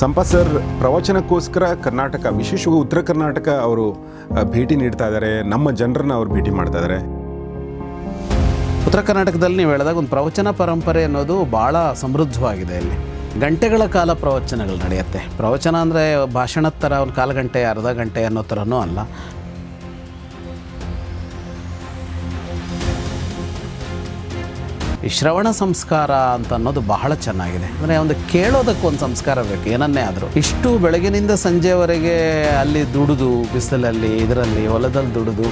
Sampath sir, ಪ್ರವಚನಕ್ಕೋಸ್ಕರ Karnataka, ವಿಶೇಷವಾಗಿ ಉತ್ತರ ಕರ್ನಾಟಕ ಅವರು ಭೇಟಿ ನೀಡ್ತಾ ಇದ್ದಾರೆ ನಮ್ಮ ಜನರನ್ನ ಅವರು ಭೇಟಿ ಮಾಡ್ತಾ ಇದ್ದಾರೆ ಉತ್ತರ ಕರ್ನಾಟಕದಲ್ಲಿ ನೀವು ಹೇಳಿದಾಗ ಒಂದು ಪ್ರವಚನ ಪರಂಪರೆ ಅನ್ನೋದು ಭಾಳ ಸಮೃದ್ಧವಾಗಿದೆ ಇಲ್ಲಿ. ಗಂಟೆಗಳ ಕಾಲ ಪ್ರವಚನಗಳು ನಡೆಯುತ್ತೆ. ಪ್ರವಚನ ಅಂದರೆ ಭಾಷಣದ ಥರ ಒಂದು ಕಾಲು ಗಂಟೆ ಅರ್ಧ ಗಂಟೆ ಅನ್ನೋ ಥರನೂ ಅಲ್ಲ. ಈ ಶ್ರವಣ ಸಂಸ್ಕಾರ ಅಂತ ಅನ್ನೋದು ಬಹಳ ಚೆನ್ನಾಗಿದೆ. ಅಂದರೆ ಒಂದು ಕೇಳೋದಕ್ಕೆ ಒಂದು ಸಂಸ್ಕಾರ ಬೇಕು ಏನನ್ನೇ ಆದರೂ. ಇಷ್ಟು ಬೆಳಗಿನಿಂದ ಸಂಜೆವರೆಗೆ ಅಲ್ಲಿ ದುಡಿದು ಬಿಸಿಲಲ್ಲಿ ಇದರಲ್ಲಿ ಹೊಲದಲ್ಲಿ ದುಡಿದು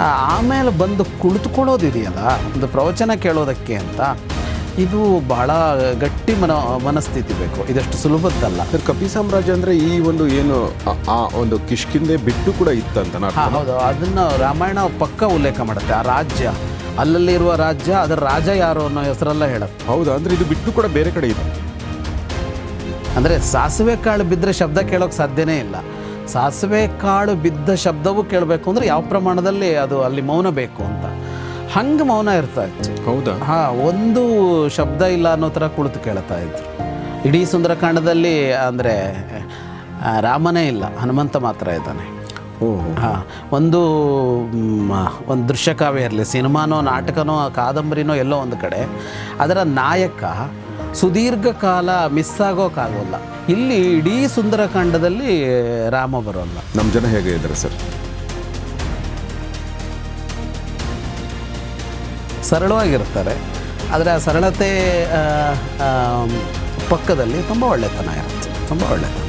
ಆಮೇಲೆ ಬಂದು ಕುಳಿತುಕೊಳ್ಳೋದಿದೆಯಲ್ಲ ಒಂದು ಪ್ರವಚನ ಕೇಳೋದಕ್ಕೆ ಅಂತ ಇದು ಬಹಳ ಗಟ್ಟಿ ಮನ ಮನಸ್ಥಿತಿ ಬೇಕು. ಇದಷ್ಟು ಸುಲಭದ್ದಲ್ಲ. ಕಪಿ ಸಾಮ್ರಾಜ್ಯ ಅಂದ್ರೆ ಈ ಒಂದು ಏನು ಆ- ಒಂದು ಕಿಷ್ಕಿಂದೆ ಬಿಟ್ಟು ಕೂಡ ಇತ್ತಂತ ಹೌದು. ಅದನ್ನ ರಾಮಾಯಣ ಪಕ್ಕ ಉಲ್ಲೇಖ ಮಾಡುತ್ತೆ. ಆ ರಾಜ್ಯ. ಅಲ್ಲಲ್ಲಿರುವ ರಾಜ್ಯ ಅದರ ರಾಜ ಯಾರು ಅನ್ನೋ ಹೆಸರೆಲ್ಲ ಹೇಳುತ್ತೆ ಹೌದು? ಅಂದ್ರೆ ಇದು ಬಿಟ್ಟು ಕೂಡ ಬೇರೆ ಕಡೆ ಇದೆ. ಅಂದರೆ ಸಾಸಿವೆ ಕಾಳು ಬಿದ್ದರೆ ಶಬ್ದ ಕೇಳೋಕೆ ಸಾಧ್ಯನೇ ಇಲ್ಲ. ಸಾಸಿವೆ ಕಾಳು ಬಿದ್ದ ಶಬ್ದವು ಕೇಳಬೇಕು ಅಂದರೆ ಯಾವ ಪ್ರಮಾಣದಲ್ಲಿ ಅದು ಅಲ್ಲಿ ಮೌನ ಬೇಕು ಅಂತ. ಹಂಗೆ ಮೌನ ಇರ್ತಾ ಇತ್ತು. ಹೌದಾ? ಹಾಂ ಒಂದು ಶಬ್ದ ಇಲ್ಲ ಅನ್ನೋ ಥರ ಕುಳಿತು ಕೇಳ್ತಾ ಇದ್ರು. ಇಡೀ ಸುಂದರಕಾಂಡದಲ್ಲಿ ಅಂದರೆ ರಾಮನೇ ಇಲ್ಲ ಹನುಮಂತ ಮಾತ್ರ ಇದ್ದಾನೆ. ಹಾಂ ಒಂದು ಒಂದು ದೃಶ್ಯಕಾವ್ಯ ಇರಲಿ ಸಿನಿಮಾನೋ ನಾಟಕನೋ ಕಾದಂಬರಿನೋ ಎಲ್ಲೋ ಒಂದು ಕಡೆ ಅದರ ನಾಯಕ ಸುದೀರ್ಘ ಕಾಲ ಮಿಸ್ ಆಗೋಕ್ಕಾಗೋಲ್ಲ ಇಲ್ಲಿ ಇಡೀ ಸುಂದರಕಾಂಡದಲ್ಲಿ ರಾಮ ಬರೋಲ್ಲ. ನಮ್ಮ ಜನ ಹೇಗೆ ಇದ್ದಾರೆ ಸರ್? ಸರಳವಾಗಿರ್ತಾರೆ ಆದರೆ ಆ ಸರಳತೆ ಪಕ್ಕದಲ್ಲಿ ತುಂಬ ಒಳ್ಳೆತನ ಇರುತ್ತೆ ತುಂಬ ಒಳ್ಳೆತನ.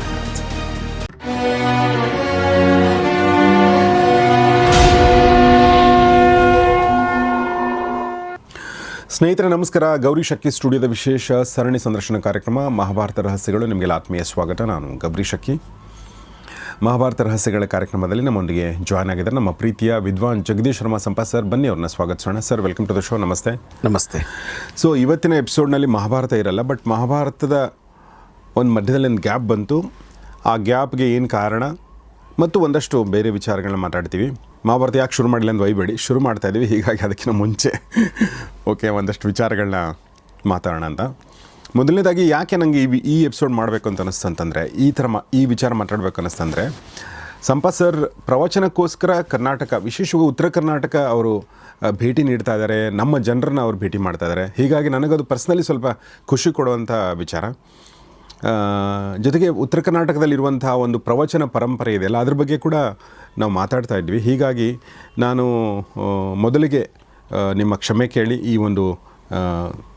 ಸ್ನೇಹಿತರೆ ನಮಸ್ಕಾರ. ಗೌರಿ ಶಕ್ಕಿ ಸ್ಟುಡಿಯೋದ ವಿಶೇಷ ಸರಣಿ ಸಂದರ್ಶನ ಕಾರ್ಯಕ್ರಮ ಮಹಾಭಾರತ ರಹಸ್ಯಗಳು. ನಿಮಗೆಲ್ಲ ಆತ್ಮೀಯ ಸ್ವಾಗತ. ನಾನು ಗೌರಿ ಶಕ್ಕಿ ಮಹಾಭಾರತ ರಹಸ್ಯಗಳ ಕಾರ್ಯಕ್ರಮದಲ್ಲಿ ನಮ್ಮೊಂದಿಗೆ ಜಾಯ್ನ್ ಆಗಿದ್ದಾರೆ ನಮ್ಮ ಪ್ರೀತಿಯ ವಿದ್ವಾನ್ ಜಗದೀಶ್ ಶರ್ಮಾ ಸಂಪಾ ಸರ್. ಬನ್ನಿ ಅವ್ರನ್ನ ಸ್ವಾಗತಿಸೋಣ sir welcome to the show ನಮಸ್ತೆ. ನಮಸ್ತೆ. ಸೊ ಇವತ್ತಿನ ಎಪಿಸೋಡ್ನಲ್ಲಿ ಮಹಾಭಾರತ ಇರಲ್ಲ ಬಟ್ ಮಹಾಭಾರತದ ಒಂದು ಮಧ್ಯದಲ್ಲಿ ಒಂದು ಗ್ಯಾಪ್ ಬಂತು. ಆ ಗ್ಯಾಪ್ಗೆ ಏನು ಕಾರಣ? ಮತ್ತು ಒಂದಷ್ಟು ಬೇರೆ ವಿಚಾರಗಳನ್ನ ಮಾತಾಡ್ತೀವಿ. ಮಹಾಭಾರತ ಯಾಕೆ ಶುರು ಮಾಡಲಿ ಅಂತ ಒಯ್ಬೇಡಿ ಶುರು ಮಾಡ್ತಾ ಇದ್ದೀವಿ ಹೀಗಾಗಿ ಅದಕ್ಕಿಂತ ಮುಂಚೆ ಓಕೆ, ಒಂದಷ್ಟು ವಿಚಾರಗಳನ್ನ ಮಾತಾಡೋಣ ಅಂತ. ಮೊದಲನೇದಾಗಿ ಯಾಕೆ ನನಗೆ ಈ ಈ ಎಪಿಸೋಡ್ ಮಾಡಬೇಕು ಅಂತ ಅನಿಸ್ತು ಅಂತಂದರೆ ಈ ಥರ ಮಾ, ಈ ವಿಚಾರ ಮಾತಾಡಬೇಕು ಅನ್ನಿಸ್ತಂದರೆ ಸಂಪ ಸರ್ ಪ್ರವಚನಕ್ಕೋಸ್ಕರ ಕರ್ನಾಟಕ, ವಿಶೇಷವಾಗಿ ಉತ್ತರ ಕರ್ನಾಟಕ ಅವರು ಭೇಟಿ ನೀಡ್ತಾ ಇದ್ದಾರೆ ನಮ್ಮ ಜನರನ್ನ ಅವ್ರು ಭೇಟಿ ಮಾಡ್ತಾ ಇದ್ದಾರೆ ಹೀಗಾಗಿ ನನಗದು ಪರ್ಸ್ನಲಿ ಸ್ವಲ್ಪ ಖುಷಿ ಕೊಡುವಂಥ ವಿಚಾರ. ಜೊತೆಗೆ ಉತ್ತರ ಕರ್ನಾಟಕದಲ್ಲಿರುವಂತಹ ಒಂದು ಪ್ರವಚನ ಪರಂಪರೆ ಇದೆಯಲ್ಲ ಅದ್ರ ಬಗ್ಗೆ ಕೂಡ ನಾವು ಮಾತಾಡ್ತಾ ಇದ್ವಿ. ಹೀಗಾಗಿ ನಾನು ಮೊದಲಿಗೆ ನಿಮ್ಮ ಕ್ಷಮೆ ಕೇಳಿ ಈ ಒಂದು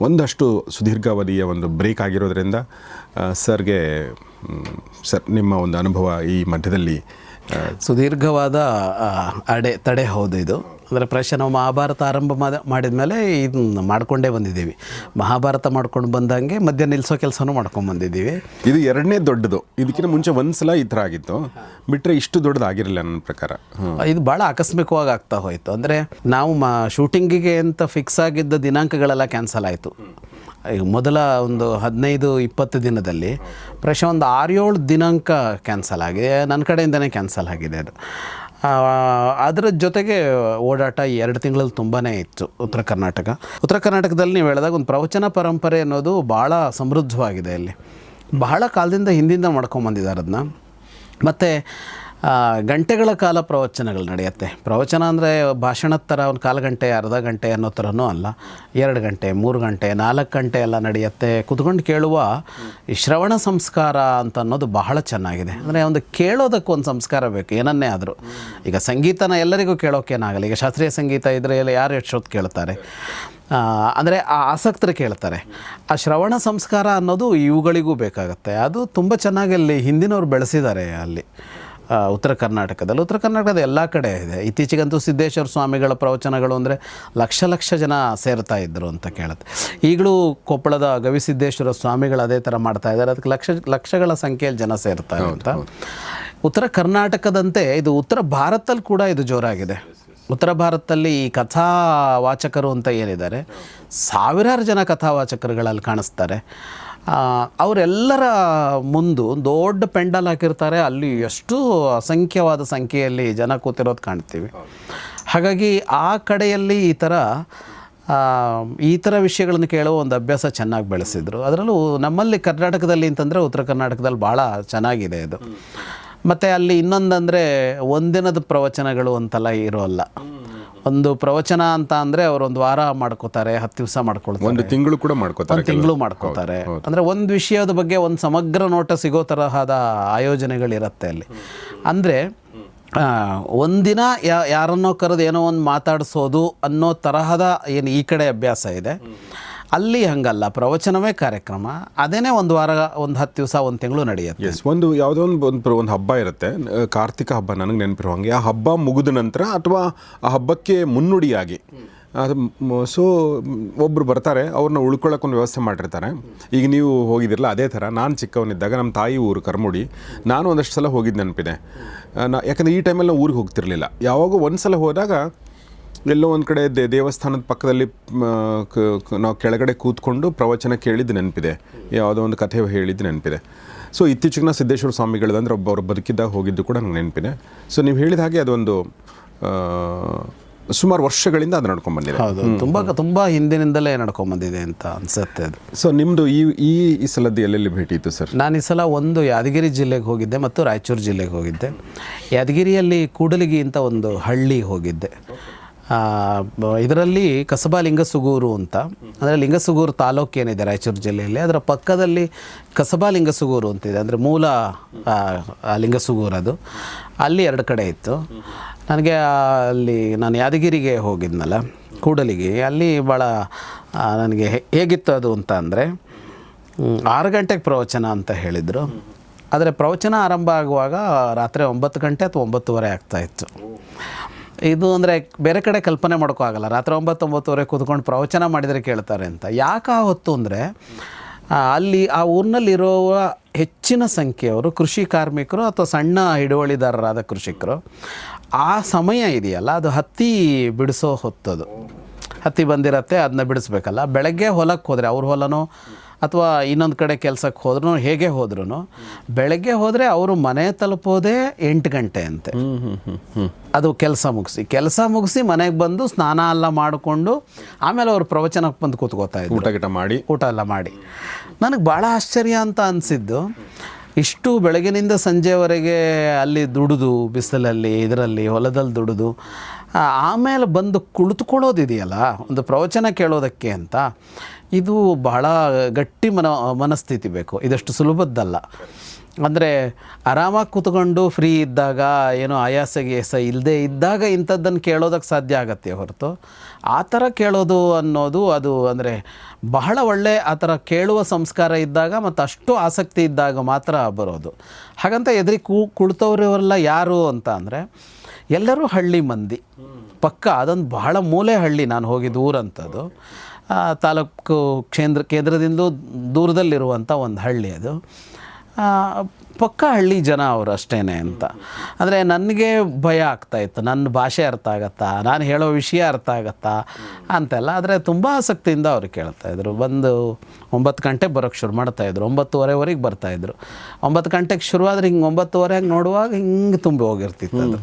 ಒಂದಷ್ಟು ಸುದೀರ್ಘಾವಧಿಯ ಒಂದು ಬ್ರೇಕ್ ಆಗಿರೋದ್ರಿಂದ ಸರ್ಗೆ ಸರ್, ನಿಮ್ಮ ಒಂದು ಅನುಭವ ಈ ಮಧ್ಯದಲ್ಲಿ ಸುದೀರ್ಘವಾದ ಅಡೆ, ತಡೆ ಹೌದು ಇದು. ಅಂದರೆ ಪ್ರಾಯಶಃ ನಾವು ಮಹಾಭಾರತ ಆರಂಭ ಮಾಡಿದ ಮೇಲೆ ಇದನ್ನ ಮಾಡ್ಕೊಂಡೇ ಬಂದಿದ್ದೀವಿ. ಮಹಾಭಾರತ ಮಾಡ್ಕೊಂಡು ಬಂದಂಗೆ ಮಧ್ಯ ನಿಲ್ಲಿಸೋ ಕೆಲಸನೂ ಮಾಡ್ಕೊಂಡು ಬಂದಿದ್ದೀವಿ. ಇದು ಎರಡನೇ ದೊಡ್ಡದು. ಇದಕ್ಕಿಂತ ಮುಂಚೆ ಒಂದು ಸಲ ಈ ಥರ ಆಗಿತ್ತು. ಬಿಟ್ಟರೆ ಇಷ್ಟು ದೊಡ್ಡದಾಗಿರಲಿಲ್ಲ ನನ್ನ ಪ್ರಕಾರ. ಇದು ಭಾಳ ಆಕಸ್ಮಿಕವಾಗಿ ಆಗ್ತಾ ಹೋಯಿತು. ಅಂದರೆ ನಾವು ಮಾ ಶೂಟಿಂಗಿಗೆ ಅಂತ ಫಿಕ್ಸ್ ಆಗಿದ್ದ ದಿನಾಂಕಗಳೆಲ್ಲ ಕ್ಯಾನ್ಸಲ್ ಆಯಿತು. ಈಗ ಮೊದಲ ಒಂದು ಹದಿನೈದು ಇಪ್ಪತ್ತು ದಿನದಲ್ಲಿ ಪ್ರಾಯಶಃ ಒಂದು ಆರು ಏಳು ದಿನಾಂಕ ಕ್ಯಾನ್ಸಲ್ ಆಗಿದೆ. ನನ್ನ ಕಡೆಯಿಂದನೇ ಕ್ಯಾನ್ಸಲ್ ಆಗಿದೆ ಅದು. ಅದರ ಜೊತೆಗೆ ಓಡಾಟ ಎರಡು ತಿಂಗಳಲ್ಲಿ ತುಂಬಾ ಇತ್ತು ಉತ್ತರ ಕರ್ನಾಟಕ. ಉತ್ತರ ಕರ್ನಾಟಕದಲ್ಲಿ ನೀವು ಹೇಳಿದಾಗ ಒಂದು ಪ್ರವಚನ ಪರಂಪರೆ ಅನ್ನೋದು ಭಾಳ ಸಮೃದ್ಧವಾಗಿದೆ ಇಲ್ಲಿ ಬಹಳ ಕಾಲದಿಂದ ಹಿಂದಿಂದ ಮಾಡ್ಕೊಂಬಂದಿದ್ದಾರೆ ಅದನ್ನ ಮತ್ತು ಗಂಟೆಗಳ ಕಾಲ ಪ್ರವಚನಗಳು ನಡೆಯುತ್ತೆ. ಪ್ರವಚನ ಅಂದರೆ ಭಾಷಣದ ಥರ ಒಂದು ಕಾಲು ಗಂಟೆ, ಅರ್ಧ ಗಂಟೆ ಅನ್ನೋ ಥರನೂ ಅಲ್ಲ. ಎರಡು ಗಂಟೆ, ಮೂರು ಗಂಟೆ, ನಾಲ್ಕು ಗಂಟೆ ಎಲ್ಲ ನಡೆಯುತ್ತೆ. ಕುತ್ಕೊಂಡು ಕೇಳುವ ಶ್ರವಣ ಸಂಸ್ಕಾರ ಅಂತ ಅನ್ನೋದು ಬಹಳ ಚೆನ್ನಾಗಿದೆ. ಅಂದರೆ ಒಂದು ಕೇಳೋದಕ್ಕೆ ಒಂದು ಸಂಸ್ಕಾರ ಬೇಕು, ಏನನ್ನೇ ಆದರೂ. ಈಗ ಸಂಗೀತನ ಎಲ್ಲರಿಗೂ ಕೇಳೋಕ್ಕೇನಾಗಲ್ಲ ಈಗ ಶಾಸ್ತ್ರೀಯ ಸಂಗೀತ ಇದ್ದರೆ ಎಲ್ಲ ಯಾರು ಎಷ್ಟೊತ್ತು ಕೇಳ್ತಾರೆ? ಅಂದರೆ ಆ ಆಸಕ್ತರು ಕೇಳ್ತಾರೆ. ಆ ಶ್ರವಣ ಸಂಸ್ಕಾರ ಅನ್ನೋದು ಇವುಗಳಿಗೂ ಬೇಕಾಗುತ್ತೆ. ಅದು ತುಂಬ ಚೆನ್ನಾಗಿ ಅಲ್ಲಿ ಹಿಂದಿನವ್ರು ಬೆಳೆಸಿದ್ದಾರೆ ಅಲ್ಲಿ. ಉತ್ತರ ಕರ್ನಾಟಕದಲ್ಲಿ. ಉತ್ತರ ಕರ್ನಾಟಕದ ಎಲ್ಲ ಕಡೆ ಇದೆ. ಇತ್ತೀಚೆಗಂತೂ ಸಿದ್ದೇಶ್ವರ ಸ್ವಾಮಿಗಳ ಪ್ರವಚನಗಳು ಅಂದರೆ ಲಕ್ಷ ಲಕ್ಷ ಜನ ಸೇರ್ತಾ ಇದ್ದರು ಅಂತ ಕೇಳುತ್ತೆ. ಈಗಲೂ ಕೊಪ್ಪಳದ ಗವಿಸಿದ್ದೇಶ್ವರ ಸ್ವಾಮಿಗಳು ಅದೇ ಥರ ಮಾಡ್ತಾ ಇದ್ದಾರೆ. ಅದಕ್ಕೆ ಲಕ್ಷ ಲಕ್ಷಗಳ ಸಂಖ್ಯೆಯಲ್ಲಿ ಜನ ಸೇರ್ತಾರೆ ಅಂತ. ಉತ್ತರ ಕರ್ನಾಟಕದಂತೆ ಇದು ಉತ್ತರ ಭಾರತದಲ್ಲಿ ಕೂಡ ಇದು ಜೋರಾಗಿದೆ. ಉತ್ತರ ಭಾರತದಲ್ಲಿ ಈ ಕಥಾ ವಾಚಕರು ಅಂತ ಏನಿದ್ದಾರೆ ಸಾವಿರಾರು ಜನ ಕಥಾವಾಚಕರುಗಳಲ್ಲಿ ಕಾಣಿಸ್ತಾರೆ. ಅವರೆಲ್ಲರ ಮುಂದು ದೊಡ್ಡ ಪೆಂಡಲ್ ಹಾಕಿರ್ತಾರೆ. ಅಲ್ಲಿ ಎಷ್ಟು ಅಸಂಖ್ಯವಾದ ಸಂಖ್ಯೆಯಲ್ಲಿ ಜನ ಕೂತಿರೋದು ಕಾಣ್ತೀವಿ. ಹಾಗಾಗಿ ಆ ಕಡೆಯಲ್ಲಿ ಈ ಥರ ಈ ಥರ ವಿಷಯಗಳನ್ನು ಕೇಳುವ ಒಂದು ಅಭ್ಯಾಸ ಚೆನ್ನಾಗಿ ಬೆಳೆಸಿದ್ರು. ಅದರಲ್ಲೂ ನಮ್ಮಲ್ಲಿ ಕರ್ನಾಟಕದಲ್ಲಿ ಅಂತಂದರೆ ಉತ್ತರ ಕರ್ನಾಟಕದಲ್ಲಿ ಭಾಳ ಚೆನ್ನಾಗಿದೆ ಇದು ಮತ್ತು ಅಲ್ಲಿ ಇನ್ನೊಂದಂದರೆ, ಒಂದಿನದ ಪ್ರವಚನಗಳು ಅಂತೆಲ್ಲ ಇರೋಲ್ಲ. ಒಂದು ಪ್ರವಚನ ಅಂತ ಅಂದರೆ ಅವರು ಒಂದು ವಾರ ಮಾಡ್ಕೋತಾರೆ ಹತ್ತು ದಿವಸ ಮಾಡ್ಕೊಳ್ತಾರೆ. ಒಂದು ತಿಂಗಳು ಕೂಡ ಮಾಡ್ಕೋತಾರೆ ತಿಂಗಳು ಮಾಡ್ಕೋತಾರೆ. ಅಂದರೆ ಒಂದು ವಿಷಯದ ಬಗ್ಗೆ ಒಂದು ಸಮಗ್ರ ನೋಟ ಸಿಗೋ ತರಹದ ಆಯೋಜನೆಗಳಿರುತ್ತೆ ಅಲ್ಲಿ. ಅಂದರೆ ಒಂದಿನ ಯಾರನ್ನೋ ಕರೆದು ಏನೋ ಒಂದು ಮಾತಾಡಿಸೋದು ಅನ್ನೋ ತರಹದ ಏನು ಈ ಕಡೆ ಅಭ್ಯಾಸ ಇದೆ. ಅಲ್ಲಿ ಹಂಗಲ್ಲ, ಪ್ರವಚನವೇ ಕಾರ್ಯಕ್ರಮ. ಅದೇನೇ ಒಂದು ವಾರ, ಒಂದು ಹತ್ತು ದಿವಸ, ಒಂದು ತಿಂಗಳು ನಡೆಯುತ್ತೆ. ಎಸ್ ಒಂದು ಯಾವುದೋ ಒಂದು ಒಂದು ಒಂದು ಹಬ್ಬ ಇರುತ್ತೆ. ಕಾರ್ತಿಕ ಹಬ್ಬ ನನಗೆ ನೆನಪಿರುವ ಹಾಗೆ. ಆ ಹಬ್ಬ ಮುಗಿದ ನಂತರ ಅಥವಾ ಆ ಹಬ್ಬಕ್ಕೆ ಮುನ್ನುಡಿಯಾಗಿ ಅದು ಸೊ ಒಬ್ಬರು ಬರ್ತಾರೆ, ಅವ್ರನ್ನ ಉಳ್ಕೊಳ್ಳೋಕೆ ಒಂದು ವ್ಯವಸ್ಥೆ ಮಾಡಿರ್ತಾರೆ. ಈಗ ನೀವು ಹೋಗಿದ್ದಿರಲ್ಲ ಅದೇ ಥರ, ನಾನು ಚಿಕ್ಕವನಿದ್ದಾಗ ನಮ್ಮ ತಾಯಿ ಊರು ಕರ್ಮುಡಿ, ನಾನು ಒಂದಷ್ಟು ಸಲ ಹೋಗಿದ್ದು ನೆನಪಿದೆ. ನಾ, ಯಾಕಂದರೆ ಈ ಟೈಮಲ್ಲಿ ನಾವು ಊರಿಗೆ ಹೋಗ್ತಿರಲಿಲ್ಲ. ಯಾವಾಗ ಒಂದು ಸಲ ಹೋದಾಗ ಎಲ್ಲೋ ಒಂದು ಕಡೆ ದೇ ದೇವಸ್ಥಾನದ ಪಕ್ಕದಲ್ಲಿ ನಾವು ಕೆಳಗಡೆ ಕೂತ್ಕೊಂಡು ಪ್ರವಚನ ಕೇಳಿದ್ದು ನೆನಪಿದೆ. ಯಾವುದೋ ಒಂದು ಕಥೆ ಹೇಳಿದ್ದು ನೆನಪಿದೆ. ಸೊ ಇತ್ತೀಚೆಗೆ ನಾ ಸಿದ್ದೇಶ್ವರ ಸ್ವಾಮಿಗಳದಂದ್ರೆ ಒಬ್ಬ ಅವ್ರು ಬದುಕಿದ್ದಾಗ ಹೋಗಿದ್ದು ಕೂಡ ನನಗೆ ನೆನಪಿದೆ. ಸೊ ನೀವು ಹೇಳಿದ ಹಾಗೆ ಅದೊಂದು ಸುಮಾರು ವರ್ಷಗಳಿಂದ ಅದು ನಡ್ಕೊಂಡು ಬಂದಿದೆ. ಹೌದು ತುಂಬ ತುಂಬ ಹಿಂದಿನಿಂದಲೇ ನಡ್ಕೊಂಬಂದಿದೆ ಅಂತ ಅನ್ಸುತ್ತೆ ಅದು. ಸೊ ನಿಮ್ಮದು ಈ ಈ ಈ ಸಲದ್ದು ಎಲ್ಲೆಲ್ಲಿ ಭೇಟಿ ಇತ್ತು ಸರ್? ನಾನು ಈ ಸಲ ಒಂದು ಯಾದಗಿರಿ ಜಿಲ್ಲೆಗೆ ಹೋಗಿದ್ದೆ ಮತ್ತು ರಾಯಚೂರು ಜಿಲ್ಲೆಗೆ ಹೋಗಿದ್ದೆ. ಯಾದಗಿರಿಯಲ್ಲಿ ಕೂಡಲಿಗಿ ಅಂತ ಒಂದು ಹಳ್ಳಿ ಹೋಗಿದ್ದೆ. ಇದರಲ್ಲಿ ಕಸಬಾ ಲಿಂಗಸುಗೂರು ಅಂತ. ಅಂದರೆ ಲಿಂಗಸುಗೂರು ತಾಲೂಕು ಏನಿದೆ ರಾಯಚೂರು ಜಿಲ್ಲೆಯಲ್ಲಿ, ಅದರ ಪಕ್ಕದಲ್ಲಿ ಕಸಬಾ ಲಿಂಗಸುಗೂರು ಅಂತಿದೆ ಅಂದರೆ ಮೂಲ ಲಿಂಗಸುಗೂರು ಅದು. ಅಲ್ಲಿ ಎರಡು ಕಡೆ ಇತ್ತು. ನನಗೆ ಅಲ್ಲಿ, ನಾನು ಯಾದಗಿರಿಗೆ ಹೋಗಿದ್ನಲ್ಲ, ಕೂಡಲಿಗೆ. ಅಲ್ಲಿ ಭಾಳ ನನಗೆ ಹೇಗಿತ್ತು ಅದು ಅಂತ ಅಂದರೆ ಆರು ಗಂಟೆಗೆ ಪ್ರವಚನ ಅಂತ ಹೇಳಿದರು. ಆದರೆ ಪ್ರವಚನ ಆರಂಭ ಆಗುವಾಗ ರಾತ್ರಿ ಒಂಬತ್ತು ಗಂಟೆ ಅಥವಾ ಒಂಬತ್ತುವರೆ ಆಗ್ತಾ ಇತ್ತು. ಇದು ಅಂದರೆ ಬೇರೆ ಕಡೆ ಕಲ್ಪನೆ ಮಾಡೋಕ್ಕಾಗಲ್ಲ ರಾತ್ರಿ ಒಂಬತ್ತೊಂಬತ್ತುವರೆ ಕೂತ್ಕೊಂಡು ಪ್ರವಚನ ಮಾಡಿದರೆ ಕೇಳ್ತಾರೆ ಅಂತ. ಯಾಕೆ ಆ ಹೊತ್ತು ಅಂದರೆ ಅಲ್ಲಿ ಆ ಊರಿನಲ್ಲಿರುವ ಹೆಚ್ಚಿನ ಸಂಖ್ಯೆಯವರು ಕೃಷಿ ಕಾರ್ಮಿಕರು ಅಥವಾ ಸಣ್ಣ ಹಿಡುವಳಿದಾರರಾದ ಕೃಷಿಕರು, ಆ ಸಮಯ ಇದೆಯಲ್ಲ, ಅದು ಹತ್ತಿ ಬಿಡಿಸೋ ಹೊತ್ತದು. ಹತ್ತಿ ಬಂದಿರತ್ತೆ ಅದನ್ನ ಬಿಡಿಸ್ಬೇಕಲ್ಲ. ಬೆಳಗ್ಗೆ ಹೊಲಕ್ಕೆ ಹೋದರೆ ಅವ್ರ ಹೊಲನೋ ಅಥವಾ ಇನ್ನೊಂದು ಕಡೆ ಕೆಲಸಕ್ಕೆ ಹೋದ್ರೂ ಹೇಗೆ ಹೋದ್ರೂ ಬೆಳಗ್ಗೆ ಹೋದರೆ ಅವರು ಮನೆ ತಲುಪೋದೇ ಎಂಟು ಗಂಟೆ ಅಂತೆ. ಅದು ಕೆಲಸ ಮುಗಿಸಿ. ಕೆಲಸ ಮುಗಿಸಿ ಮನೆಗೆ ಬಂದು ಸ್ನಾನ ಎಲ್ಲ ಮಾಡಿಕೊಂಡು ಆಮೇಲೆ ಅವರು ಪ್ರವಚನಕ್ಕೆ ಬಂದು ಕೂತ್ಕೋತಾ ಇದ್ರು. ಊಟ ಗಿಟ ಮಾಡಿ. ಊಟ ಎಲ್ಲ ಮಾಡಿ. ನನಗೆ ಭಾಳ ಆಶ್ಚರ್ಯ ಅಂತ ಅನಿಸಿದ್ದು ಇಷ್ಟು ಬೆಳಗಿನಿಂದ ಸಂಜೆವರೆಗೆ ಅಲ್ಲಿ ದುಡಿದು ಬಿಸಿಲಲ್ಲಿ ಇದರಲ್ಲಿ ಹೊಲದಲ್ಲಿ ದುಡಿದು ಆಮೇಲೆ ಬಂದು ಕುಳಿತುಕೊಳ್ಳೋದಿದೆಯಲ್ಲ ಒಂದು ಪ್ರವಚನ ಕೇಳೋದಕ್ಕೆ ಅಂತ ಇದು ಬಹಳ ಗಟ್ಟಿ ಮನ, ಮನಸ್ಥಿತಿ ಬೇಕು. ಇದಷ್ಟು ಸುಲಭದ್ದಲ್ಲ. ಅಂದರೆ ಆರಾಮಾಗಿ ಕೂತ್ಕೊಂಡು ಫ್ರೀ ಇದ್ದಾಗ ಏನೋ ಆಯಾಸ ಗೀಯಾಸ ಇಲ್ಲದೆ ಇದ್ದಾಗ ಇಂಥದ್ದನ್ನು ಕೇಳೋದಕ್ಕೆ ಸಾಧ್ಯ ಆಗತ್ತೆ ಹೊರತು. ಆ ಥರ ಕೇಳೋದು ಅನ್ನೋದು ಅದು ಅಂದರೆ ಬಹಳ ಒಳ್ಳೆ ಆ ಥರ ಕೇಳುವ ಸಂಸ್ಕಾರ ಇದ್ದಾಗ ಮತ್ತು ಅಷ್ಟು ಆಸಕ್ತಿ ಇದ್ದಾಗ ಮಾತ್ರ ಬರೋದು. ಹಾಗಂತ ಎದುರಿ ಕೂ, ಕುಳಿತವ್ರವರೆಲ್ಲ ಯಾರು ಅಂತ ಅಂದರೆ ಎಲ್ಲರೂ ಹಳ್ಳಿ ಮಂದಿ. ಪಕ್ಕ ಅದೊಂದು ಬಹಳ ಮೂಲೆ ಹಳ್ಳಿ ನಾನು ಹೋಗಿದ್ದು ಊರಂಥದ್ದು ತಾಲೂಕು ಕೇಂದ್ರ ಕೇಂದ್ರದಿಂದಲೂ ದೂರದಲ್ಲಿರುವಂಥ ಒಂದು ಹಳ್ಳಿ ಅದು. ಪಕ್ಕ ಹಳ್ಳಿ ಜನ ಅವರು ಅಷ್ಟೇ ಅಂತ. ಅಂದರೆ ನನಗೆ ಭಯ ಆಗ್ತಾಯಿತ್ತು ನನ್ನ ಭಾಷೆ ಅರ್ಥ ಆಗತ್ತಾ? ನಾನು ಹೇಳೋ ವಿಷಯ ಅರ್ಥ ಆಗತ್ತಾ? ಅಂತೆಲ್ಲ. ಆದರೆ ತುಂಬ ಆಸಕ್ತಿಯಿಂದ ಅವರು ಕೇಳ್ತಾಯಿದ್ರು ಬಂದು ಒಂಬತ್ತು ಗಂಟೆಗೆ ಬರೋಕ್ಕೆ ಶುರು ಮಾಡ್ತಾಯಿದ್ರು ಒಂಬತ್ತುವರೆವರೆಗೆ ಬರ್ತಾಯಿದ್ರು ಒಂಬತ್ತು ಗಂಟೆಗೆ ಶುರುವಾದ್ರೆ ಹಿಂಗೆ ಒಂಬತ್ತುವರೆಗೆ ನೋಡುವಾಗ ಹಿಂಗೆ ತುಂಬಿ ಹೋಗಿರ್ತಿತ್ತು ಅದು.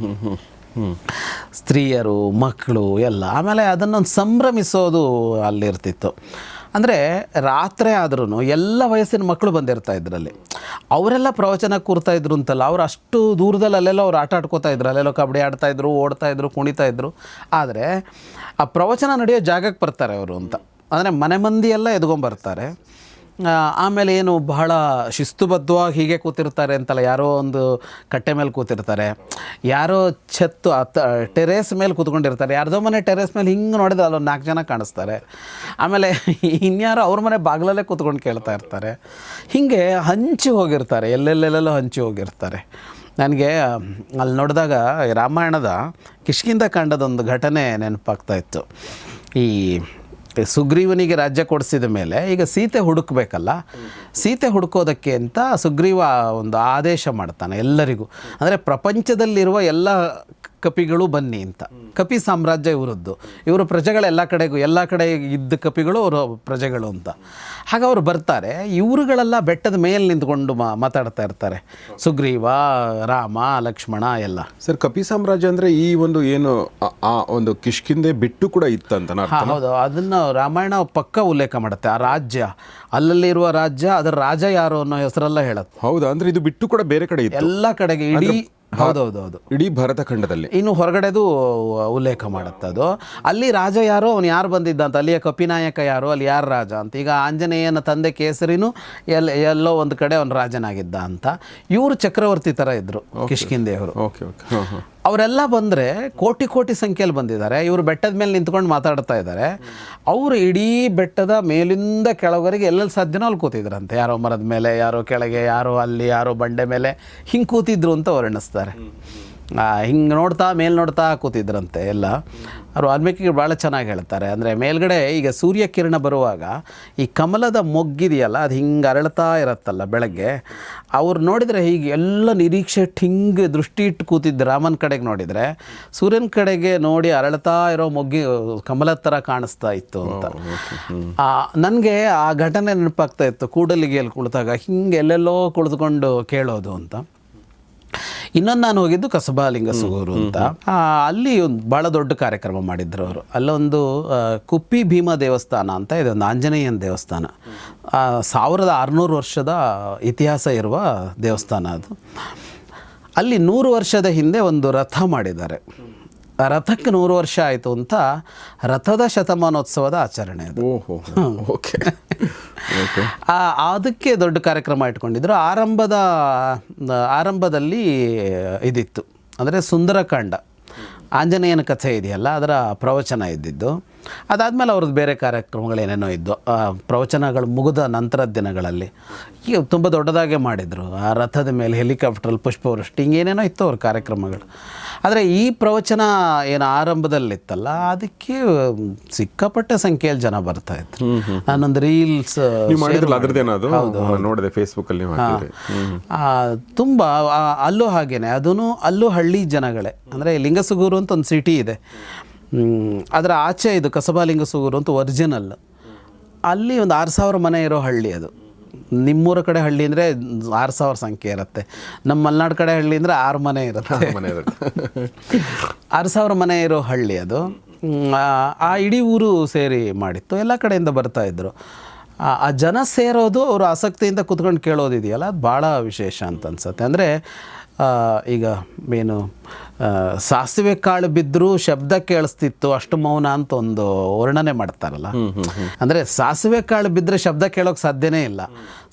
ಸ್ತ್ರೀಯರು, ಮಕ್ಕಳು, ಎಲ್ಲ. ಆಮೇಲೆ ಅದನ್ನೊಂದು ಸಂಭ್ರಮಿಸೋದು ಅಲ್ಲಿರ್ತಿತ್ತು. ಅಂದರೆ ರಾತ್ರಿ ಆದ್ರೂ ಎಲ್ಲ ವಯಸ್ಸಿನ ಮಕ್ಕಳು ಬಂದಿರ್ತಾ ಇದ್ರಲ್ಲಿ. ಅವರೆಲ್ಲ ಪ್ರವಚನ ಕೂರ್ತಾ ಇದ್ರು ಅಂತಲ್ಲ. ಅವ್ರು ಅಷ್ಟು ದೂರದಲ್ಲಿ ಅಲ್ಲೆಲ್ಲ ಅವ್ರು ಆಟ ಆಡ್ಕೋತಾ ಇದ್ರು. ಅಲ್ಲೆಲ್ಲೋ ಕಬಡ್ಡಿ ಓಡ್ತಾ ಇದ್ರು, ಕುಣಿತಾ ಇದ್ರು. ಆದರೆ ಆ ಪ್ರವಚನ ನಡೆಯೋ ಜಾಗಕ್ಕೆ ಬರ್ತಾರೆ ಅವರು ಅಂತ. ಅಂದರೆ ಮನೆ ಮಂದಿ ಎಲ್ಲ ಎದ್ಕೊಂಬರ್ತಾರೆ. ಆಮೇಲೆ ಏನು ಬಹಳ ಶಿಸ್ತುಬದ್ಧವಾಗಿ ಹೀಗೆ ಕೂತಿರ್ತಾರೆ ಅಂತಲ್ಲ, ಯಾರೋ ಒಂದು ಕಟ್ಟೆ ಮೇಲೆ ಕೂತಿರ್ತಾರೆ, ಯಾರೋ ಛತ್ತು ಟೆರೇಸ್ ಮೇಲೆ ಕೂತ್ಕೊಂಡಿರ್ತಾರೆ, ಯಾರ್ದೋ ಮನೆ ಟೆರೇಸ್ ಮೇಲೆ ಹಿಂಗೆ ನೋಡಿದ್ರೆ ಅಲ್ಲೊಂದು ನಾಲ್ಕು ಜನ ಕಾಣಿಸ್ತಾರೆ. ಆಮೇಲೆ ಇನ್ಯಾರೋ ಅವ್ರ ಮನೆ ಬಾಗಿಲಲ್ಲೇ ಕೂತ್ಕೊಂಡು ಕೇಳ್ತಾ ಇರ್ತಾರೆ. ಹೀಗೆ ಹಂಚಿ ಹೋಗಿರ್ತಾರೆ, ಎಲ್ಲೆಲ್ಲೆಲ್ಲೆಲ್ಲೋ ಹಂಚಿ ಹೋಗಿರ್ತಾರೆ. ನನಗೆ, ಅಲ್ಲಿ ನೋಡಿದಾಗ ರಾಮಾಯಣದ ಕಿಷ್ಕಿಂದ ಕಾಂಡದೊಂದು ಘಟನೆ ನೆನಪಾಗ್ತಾ ಇತ್ತು. ಈ ಸುಗ್ರೀವನಿಗೆ ರಾಜ್ಯ ಕೊಡಿಸಿದ ಮೇಲೆ ಈಗ ಸೀತೆ ಹುಡುಕ್ಬೇಕಲ್ಲ, ಸೀತೆ ಹುಡುಕೋದಕ್ಕೆ ಅಂತ ಸುಗ್ರೀವ ಒಂದು ಆದೇಶ ಮಾಡ್ತಾನೆ ಎಲ್ಲರಿಗೂ. ಅಂದರೆ ಪ್ರಪಂಚದಲ್ಲಿರುವ ಎಲ್ಲ ಕಪಿಗಳು ಬನ್ನಿ ಅಂತ. ಕಪಿ ಸಾಮ್ರಾಜ್ಯ ಇವರದ್ದು. ಇವರು ಪ್ರಜೆಗಳು ಎಲ್ಲ ಕಡೆಗೂ ಎಲ್ಲ ಕಡೆ ಇದ್ದ ಕಪಿಗಳು ಅವರು ಪ್ರಜೆಗಳು ಅಂತ. ಹಾಗ ಅವರು ಬರ್ತಾರೆ ಇವರುಗಳೆಲ್ಲ ಬೆಟ್ಟದ ಮೇಲೆ ನಿಂತ್ಕೊಂಡು ಮಾತಾಡ್ತಾ ಇರ್ತಾರೆ. ಸುಗ್ರೀವ ರಾಮ ಲಕ್ಷ್ಮಣ ಎಲ್ಲ. ಸರ್ ಕಪಿ ಸಾಮ್ರಾಜ್ಯ ಅಂದ್ರೆ ಈ ಒಂದು ಏನು ಆ- ಒಂದು ಕಿಷ್ಕಿಂದೆ ಬಿಟ್ಟು ಕೂಡ ಇತ್ತಂತ ಹಾಂ ಹೌದು. ಅದನ್ನು ರಾಮಾಯಣ ಪಕ್ಕ ಉಲ್ಲೇಖ ಮಾಡುತ್ತೆ. ಆ ರಾಜ್ಯ ಅಲ್ಲಲ್ಲಿರುವ ರಾಜ್ಯ ಅದರ ರಾಜ ಯಾರು ಅನ್ನೋ ಹೆಸರೆಲ್ಲ ಹೇಳುತ್ತೆ. ಹೌದಾ? ಅಂದ್ರೆ ಇದು ಬಿಟ್ಟು ಕೂಡ ಬೇರೆ ಕಡೆ ಇತ್ತು. ಎಲ್ಲ ಕಡೆಗೆ ಇಡೀ ಹೌದೌದು ಹೌದು ಇಡೀ ಭಾರತ ಖಂಡದಲ್ಲಿ. ಇನ್ನು ಹೊರಗಡೆದು ಉಲ್ಲೇಖ ಮಾಡುತ್ತೆ ಅದು. ಅಲ್ಲಿ ರಾಜ ಯಾರು? ಅವನು ಯಾರು ಬಂದಿದ್ದ ಅಂತ? ಅಲ್ಲಿಯ ಕಪಿನಾಯಕ ಯಾರು? ಅಲ್ಲಿ ಯಾರು ರಾಜ ಅಂತ? ಈಗ ಆಂಜನೇಯನ ತಂದೆ ಕೇಸರಿನೂ ಎಲ್ಲ ಎಲ್ಲೋ ಒಂದು ಕಡೆ ಅವನು ರಾಜನಾಗಿದ್ದ ಅಂತ. ಇವರು ಚಕ್ರವರ್ತಿ ಥರ ಇದ್ದರು ಕಿಷ್ಕಿಂದೆಯವರು ಓಕೆ ಓಕೆ ಅವರೆಲ್ಲ ಬಂದರೆ ಕೋಟಿ ಕೋಟಿ ಸಂಖ್ಯೆಯಲ್ಲಿ ಬಂದಿದ್ದಾರೆ. ಇವರು ಬೆಟ್ಟದ ಮೇಲೆ ನಿಂತ್ಕೊಂಡು ಮಾತಾಡ್ತಾ ಇದ್ದಾರೆ. ಅವರು ಇಡೀ ಬೆಟ್ಟದ ಮೇಲಿಂದ ಕೆಳವರೆಗೆ ಎಲ್ಲೆಲ್ಲಿ ಸಾಧ್ಯನೋ ಅಲ್ಲಿ ಕೂತಿದ್ರಂತೆ. ಯಾರೋ ಮರದ ಮೇಲೆ, ಯಾರೋ ಕೆಳಗೆ, ಯಾರೋ ಅಲ್ಲಿ, ಯಾರೋ ಬಂಡೆ ಮೇಲೆ ಹಿಂಗೆ ಕೂತಿದ್ರು ಅಂತ ವರ್ಣಿಸ್ತಾರೆ ಹಿಂಗೆ ನೋಡ್ತಾ, ಮೇಲೆ ನೋಡ್ತಾ ಕೂತಿದ್ರಂತೆ ಎಲ್ಲ. ಅವರು ವಾಲ್ಮೀಕಿ ಭಾಳ ಚೆನ್ನಾಗಿ ಹೇಳ್ತಾರೆ. ಅಂದರೆ ಮೇಲ್ಗಡೆ ಈಗ ಸೂರ್ಯ ಕಿರಣ ಬರುವಾಗ ಈ ಕಮಲದ ಮೊಗ್ಗಿದೆಯಲ್ಲ ಅದು ಹಿಂಗೆ ಅರಳ್ತಾ ಇರತ್ತಲ್ಲ ಬೆಳಗ್ಗೆ. ಅವ್ರು ನೋಡಿದರೆ ಹೀಗೆ ಎಲ್ಲ ನಿರೀಕ್ಷೆ ಇಟ್ಟು ಹಿಂಗೆ ದೃಷ್ಟಿ ಇಟ್ಟು ಕೂತಿದ್ದು ರಾಮನ ಕಡೆಗೆ ನೋಡಿದರೆ. ಸೂರ್ಯನ ಕಡೆಗೆ ನೋಡಿ ಅರಳ್ತಾ ಇರೋ ಮೊಗ್ಗಿ ಕಮಲದ ಥರ ಕಾಣಿಸ್ತಾ ಇತ್ತು ಅಂತ. ನನಗೆ ಆ ಘಟನೆ ನೆನಪಾಗ್ತಾ ಇತ್ತು ಕೂಡಲಿಗೆಯಲ್ಲಿ ಕುಳಿತಾಗ. ಹಿಂಗೆ ಎಲ್ಲೆಲ್ಲೋ ಕುಳಿತುಕೊಂಡು ಕೇಳೋದು ಅಂತ. ಇನ್ನೊಂದು ನಾನು ಹೋಗಿದ್ದು ಕಸಬಾಲಿಂಗ ಸುಗೂರು ಅಂತ. ಅಲ್ಲಿ ಒಂದು ಭಾಳ ದೊಡ್ಡ ಕಾರ್ಯಕ್ರಮ ಮಾಡಿದ್ರು ಅವರು. ಅಲ್ಲೊಂದು ಕುಪ್ಪಿ ಭೀಮ ದೇವಸ್ಥಾನ ಅಂತ ಇದೊಂದು ಆಂಜನೇಯನ ದೇವಸ್ಥಾನ. ಸಾವಿರದ ಆರುನೂರು ವರ್ಷದ ಇತಿಹಾಸ ಇರುವ ದೇವಸ್ಥಾನ ಅದು. ಅಲ್ಲಿ ನೂರು ವರ್ಷದ ಹಿಂದೆ ಒಂದು ರಥ ಮಾಡಿದ್ದಾರೆ. ರಥಕ್ಕೆ ನೂರು ವರ್ಷ ಆಯಿತು ಅಂತ ರಥದ ಶತಮಾನೋತ್ಸವದ ಆಚರಣೆ ಅದು. ಓಹೋ ಓಕೆ. ಅದಕ್ಕೆ ದೊಡ್ಡ ಕಾರ್ಯಕ್ರಮ ಇಟ್ಕೊಂಡಿದ್ರು. ಆರಂಭದ ಆರಂಭದಲ್ಲಿ ಇದಿತ್ತು. ಅಂದರೆ ಸುಂದರಕಾಂಡ. ಆಂಜನೇಯನ ಕಥೆ ಇದೆಯಲ್ಲ ಅದರ ಪ್ರವಚನ ಇದ್ದಿದ್ದು. ಅದಾದಮೇಲೆ ಅವ್ರದ್ದು ಬೇರೆ ಕಾರ್ಯಕ್ರಮಗಳು ಏನೇನೋ ಇದ್ದು ಆ ಪ್ರವಚನಗಳು ಮುಗಿದ ನಂತರದ ದಿನಗಳಲ್ಲಿ. ಈಗ ತುಂಬ ದೊಡ್ಡದಾಗೆ ಮಾಡಿದರು. ಆ ರಥದ ಮೇಲೆ ಹೆಲಿಕಾಪ್ಟ್ರಲ್ಲಿ ಪುಷ್ಪವೃಷ್ಟಿ ಹಿಂಗೇನೇನೋ ಇತ್ತು ಅವ್ರ ಕಾರ್ಯಕ್ರಮಗಳು. ಆದರೆ ಈ ಪ್ರವಚನ ಏನು ಆರಂಭದಲ್ಲಿತ್ತಲ್ಲ ಅದಕ್ಕೆ ಸಿಕ್ಕಾಪಟ್ಟೆ ಸಂಖ್ಯೆಯಲ್ಲಿ ಜನ ಬರ್ತಾ ಇದ್ರು. ನಾನೊಂದು ರೀಲ್ಸ್ ನೋಡಿದೆ ಫೇಸ್ಬುಕ್ಕಲ್ಲಿ ತುಂಬ ಅಲ್ಲೂ ಹಾಗೇನೆ ಅದೂ ಅಲ್ಲೂ ಹಳ್ಳಿ ಜನಗಳೇ. ಅಂದರೆ ಲಿಂಗಸುಗೂರು ಅಂತ ಒಂದು ಸಿಟಿ ಇದೆ. ಅದರ ಆಚೆ ಇದು ಕಸಬಾಲಿಂಗ ಸೂಗೂರು ಅಂತ ಒರಿಜಿನಲ್ ಅಲ್ಲಿ ಒಂದು ಆರು ಸಾವಿರ ಮನೆ ಇರೋ ಹಳ್ಳಿ ಅದು. ನಿಮ್ಮೂರ ಕಡೆ ಹಳ್ಳಿ ಅಂದರೆ ಆರು ಸಾವಿರ ಸಂಖ್ಯೆ ಇರುತ್ತೆ. ನಮ್ಮ ಮಲೆನಾಡು ಕಡೆ ಹಳ್ಳಿ ಅಂದರೆ ಆರು ಮನೆ ಇರುತ್ತೆ. ಮನೆ ಆರು ಸಾವಿರ ಮನೆ ಇರೋ ಹಳ್ಳಿ ಅದು. ಆ- ಇಡೀ ಊರು ಸೇರಿ ಮಾಡಿತ್ತು. ಎಲ್ಲ ಕಡೆಯಿಂದ ಬರ್ತಾ ಇದ್ರು. ಆ- ಆ ಜನ ಸೇರೋದು ಅವರು ಆಸಕ್ತಿಯಿಂದ ಕುತ್ಕೊಂಡು ಕೇಳೋದಿದೆಯಲ್ಲ? ಅದು ಭಾಳ ವಿಶೇಷ ಅಂತ ಅನ್ಸುತ್ತೆ. ಅಂದರೆ ಈಗ ಏನು ಸಾಸಿವೆ ಕಾಳು ಬಿದ್ದರೂ ಶಬ್ದ ಕೇಳಿಸ್ತಿತ್ತು ಅಷ್ಟು ಮೌನ ಅಂತ ಒಂದು ವರ್ಣನೆ ಮಾಡ್ತಾರಲ್ಲ. ಅಂದರೆ ಸಾಸಿವೆ ಕಾಳು ಬಿದ್ದರೆ ಶಬ್ದ ಕೇಳೋಕೆ ಸಾಧ್ಯನೇ ಇಲ್ಲ.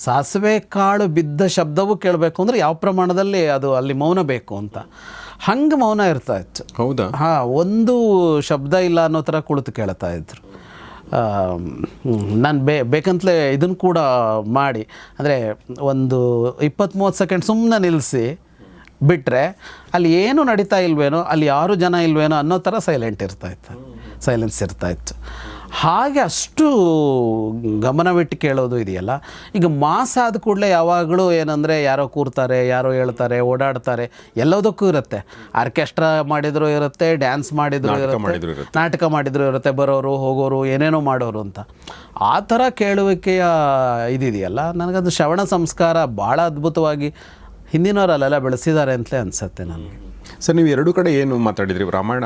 ಸಾಸಿವೆ ಕಾಳು ಬಿದ್ದ ಶಬ್ದವೂ ಕೇಳಬೇಕು ಅಂದರೆ ಯಾವ ಪ್ರಮಾಣದಲ್ಲಿ ಅದು ಅಲ್ಲಿ ಮೌನ ಬೇಕು ಅಂತ. ಹಂಗೆ ಮೌನ ಇರ್ತಾ ಇತ್ತು. ಹೌದಾ? ಹಾಂ ಒಂದು ಶಬ್ದ ಇಲ್ಲ ಅನ್ನೋ ಥರ ಕುಳಿತು ಕೇಳ್ತಾ ಇದ್ರು. ನಾನು ಬೇ ಬೇಕಂತಲೇ ಇದನ್ನು ಕೂಡ ಮಾಡಿ. ಅಂದರೆ ಒಂದು ಇಪ್ಪತ್ತು ಮೂವತ್ತು ಸೆಕೆಂಡ್ ಸುಮ್ಮನೆ ನಿಲ್ಲಿಸಿ ಬಿಟ್ಟರೆ ಅಲ್ಲಿ ಏನು ನಡೀತಾ ಇಲ್ವೇನೋ ಅಲ್ಲಿ ಯಾರು ಜನ ಇಲ್ವೇನೋ ಅನ್ನೋ ಥರ ಸೈಲೆಂಟ್ ಇರ್ತಾ ಇತ್ತು ಸೈಲೆನ್ಸ್ ಇರ್ತಾ ಇತ್ತು ಹಾಗೆ ಅಷ್ಟು ಗಮನವಿಟ್ಟು ಕೇಳೋದು ಇದೆಯಲ್ಲ. ಈಗ ಮಾಸ ಆದ ಕೂಡಲೇ ಯಾವಾಗಲೂ ಏನಂದರೆ ಯಾರೋ ಕೂರ್ತಾರೆ ಯಾರೋ ಹೇಳ್ತಾರೆ ಓಡಾಡ್ತಾರೆ ಎಲ್ಲದಕ್ಕೂ ಇರುತ್ತೆ. ಆರ್ಕೆಸ್ಟ್ರಾ ಮಾಡಿದ್ರು ಇರುತ್ತೆ ಡ್ಯಾನ್ಸ್ ಮಾಡಿದ್ರು ಇರುತ್ತೆ ನಾಟಕ ಮಾಡಿದ್ರು ಇರುತ್ತೆ ಬರೋರು ಹೋಗೋರು ಏನೇನೋ ಮಾಡೋರು ಅಂತ. ಆ ಥರ ಕೇಳುವಿಕೆಯ ಇದಿದೆಯಲ್ಲ. ನನಗದು ಶ್ರವಣ ಸಂಸ್ಕಾರ ಭಾಳ ಅದ್ಭುತವಾಗಿ ಹಿಂದಿನವ್ರು ಅಲ್ಲೆಲ್ಲ ಬೆಳೆಸಿದ್ದಾರೆ ಅಂತಲೇ ಅನಿಸುತ್ತೆ ನನಗೆ. ಸರ್ ನೀವು ಎರಡು ಕಡೆ ಏನು ಮಾತಾಡಿದ್ರಿ? ರಾಮಾಯಣ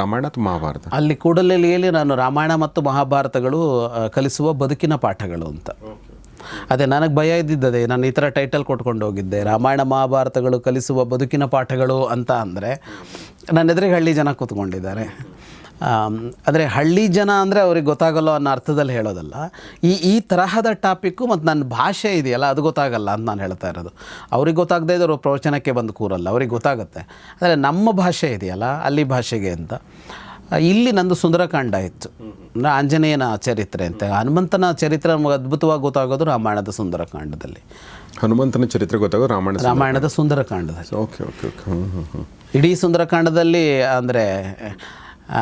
ರಾಮಾಯಣ ಅಥವಾ ಮಹಾಭಾರತ? ಅಲ್ಲಿ ಕೂಡಲಲ್ಲಿ ನಾನು ರಾಮಾಯಣ ಮತ್ತು ಮಹಾಭಾರತಗಳು ಕಲಿಸುವ ಬದುಕಿನ ಪಾಠಗಳು ಅಂತ. ಅದೇ ನನಗೆ ಭಯ ಇದ್ದಿದ್ದದೆ ನಾನು ಈ ಥರ ಟೈಟಲ್ ಕೊಟ್ಕೊಂಡು ಹೋಗಿದ್ದೆ. ರಾಮಾಯಣ ಮಹಾಭಾರತಗಳು ಕಲಿಸುವ ಬದುಕಿನ ಪಾಠಗಳು ಅಂತ ಅಂದರೆ ನನ್ನ ಎದುರಿಗೆ ಹಳ್ಳಿ ಜನ ಕೂತ್ಕೊಂಡಿದ್ದಾರೆ. ಅಂದರೆ ಹಳ್ಳಿ ಜನ ಅಂದರೆ ಅವ್ರಿಗೆ ಗೊತ್ತಾಗಲ್ಲ ಅನ್ನೋ ಅರ್ಥದಲ್ಲಿ ಹೇಳೋದಲ್ಲ. ಈ ಈ ತರಹದ ಟಾಪಿಕ್ಕು ಮತ್ತು ನನ್ನ ಭಾಷೆ ಇದೆಯಲ್ಲ ಅದು ಗೊತ್ತಾಗಲ್ಲ ಅಂತ ನಾನು ಹೇಳ್ತಾ ಇರೋದು. ಅವ್ರಿಗೆ ಗೊತ್ತಾಗದೇ ಇದ್ದರು ಪ್ರವಚನಕ್ಕೆ ಬಂದು ಕೂರಲ್ಲ ಅವ್ರಿಗೆ ಗೊತ್ತಾಗುತ್ತೆ. ಅಂದರೆ ನಮ್ಮ ಭಾಷೆ ಇದೆಯಲ್ಲ ಅಲ್ಲಿ ಭಾಷೆಗೆ ಅಂತ. ಇಲ್ಲಿ ನಂದು ಸುಂದರಕಾಂಡ ಇತ್ತು. ಅಂದರೆ ಆಂಜನೇಯನ ಚರಿತ್ರೆ ಅಂತ. ಹನುಮಂತನ ಚರಿತ್ರೆ ನಮಗೆ ಅದ್ಭುತವಾಗಿ ಗೊತ್ತಾಗೋದು ರಾಮಾಯಣದ ಸುಂದರಕಾಂಡದಲ್ಲಿ. ಹನುಮಂತನ ಚರಿತ್ರೆ ಗೊತ್ತಾಗೋದು ರಾಮಾಯಣ ರಾಮಾಯಣದ ಸುಂದರಕಾಂಡದಲ್ಲಿ. ಓಕೆ ಓಕೆ ಓಕೆ ಇಡೀ ಸುಂದರಕಾಂಡದಲ್ಲಿ ಅಂದರೆ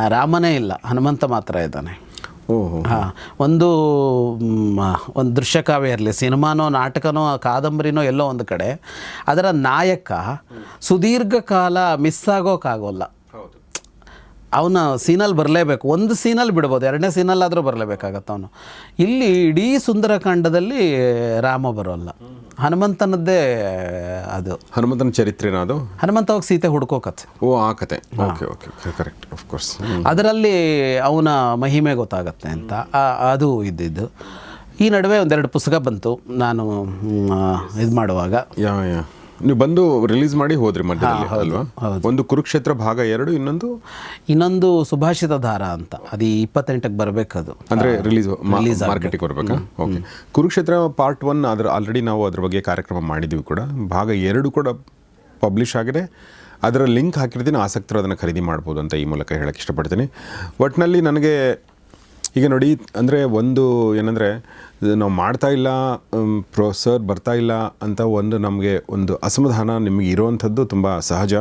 ರಾಮನೇ ಇಲ್ಲ ಹನುಮಂತ ಮಾತ್ರ ಇದ್ದಾನೆ. ಓಹೋ. ಹಾಂ ಒಂದು ಒಂದು ದೃಶ್ಯಕಾವ್ಯ ಇರಲಿ ಸಿನಿಮಾನೋ ನಾಟಕನೋ ಕಾದಂಬರಿನೋ ಎಲ್ಲೋ ಒಂದು ಕಡೆ ಅದರ ನಾಯಕ ಸುದೀರ್ಘ ಕಾಲ ಮಿಸ್ ಆಗೋಕ್ಕಾಗೋಲ್ಲ ಅವನ ಸೀನಲ್ಲಿ ಬರಲೇಬೇಕು. ಒಂದು ಸೀನಲ್ಲಿ ಬಿಡ್ಬೋದು. ಎರಡನೇ ಸೀನಲ್ಲಾದರೂ ಬರಲೇಬೇಕಾಗತ್ತೆ ಅವನು. ಇಲ್ಲಿ ಇಡೀ ಸುಂದರಕಾಂಡದಲ್ಲಿ ರಾಮ ಬರೋಲ್ಲ. ಹನುಮಂತನದ್ದೇ ಅದು. ಹನುಮಂತನ ಚರಿತ್ರೆನ ಅದು ಹನುಮಂತ ಹೋಗಿ ಸೀತೆ ಹುಡ್ಕೋಕತ್ತೆ ಓ ಆ ಕತೆ okay okay correct of course ಅದರಲ್ಲಿ ಅವನ ಮಹಿಮೆ ಗೊತ್ತಾಗತ್ತೆ ಅಂತ. ಅದು ಇದ್ದಿದ್ದು. ಈ ನಡುವೆ ಒಂದೆರಡು ಪುಸ್ತಕ ಬಂತು. ನಾನು ಇದು ಮಾಡುವಾಗ ಯಾ ಯಾ. ನೀವು ಬಂದು ರಿಲೀಸ್ ಮಾಡಿ ಹೋದ್ರಿ ಮಧ್ಯದಲ್ಲಿ ಅಲ್ವಾ? ಒಂದು ಕುರುಕ್ಷೇತ್ರ ಭಾಗ ಎರಡು ಇನ್ನೊಂದು? ಇನ್ನೊಂದು ಸುಭಾಷಿತ ಧಾರ ಅಂತ. ಅದು ಇಪ್ಪತ್ತೆಂಟಕ್ಕೆ ಬರಬೇಕದು. ಅಂದ್ರೆ ರಿಲೀಸ್ ಮಾರ್ಕೆಟಿಗೆ ಬರಬೇಕಾ ಓಕೆ ಕುರುಕ್ಷೇತ್ರ ಪಾರ್ಟ್ ಒನ್ ಅದ್ರ ಆಲ್ರೆಡಿ ನಾವು ಅದ್ರ ಬಗ್ಗೆ ಕಾರ್ಯಕ್ರಮ ಮಾಡಿದ್ವಿ ಕೂಡ. ಭಾಗ ಎರಡು ಕೂಡ ಪಬ್ಲಿಷ್ ಆಗಿದೆ. ಅದರ ಲಿಂಕ್ ಹಾಕಿರ್ತೀನಿ. ಆಸಕ್ತರು ಅದನ್ನು ಖರೀದಿ ಮಾಡ್ಬೋದು ಅಂತ ಈ ಮೂಲಕ ಹೇಳಕ್ಕೆ ಇಷ್ಟಪಡ್ತೀನಿ. ಒಟ್ಟಿನಲ್ಲಿ ನನಗೆ ಈಗ ನೋಡಿ ಅಂದರೆ ಒಂದು ಏನಂದರೆ ನಾವು ಮಾಡ್ತಾ ಇಲ್ಲ ಪ್ರೋ, ಸರ್ ಬರ್ತಾ ಇಲ್ಲ ಅಂತ ಒಂದು ನಮಗೆ ಒಂದು ಅಸಮಾಧಾನ ನಿಮಗೆ ಇರುವಂಥದ್ದು ತುಂಬ ಸಹಜ.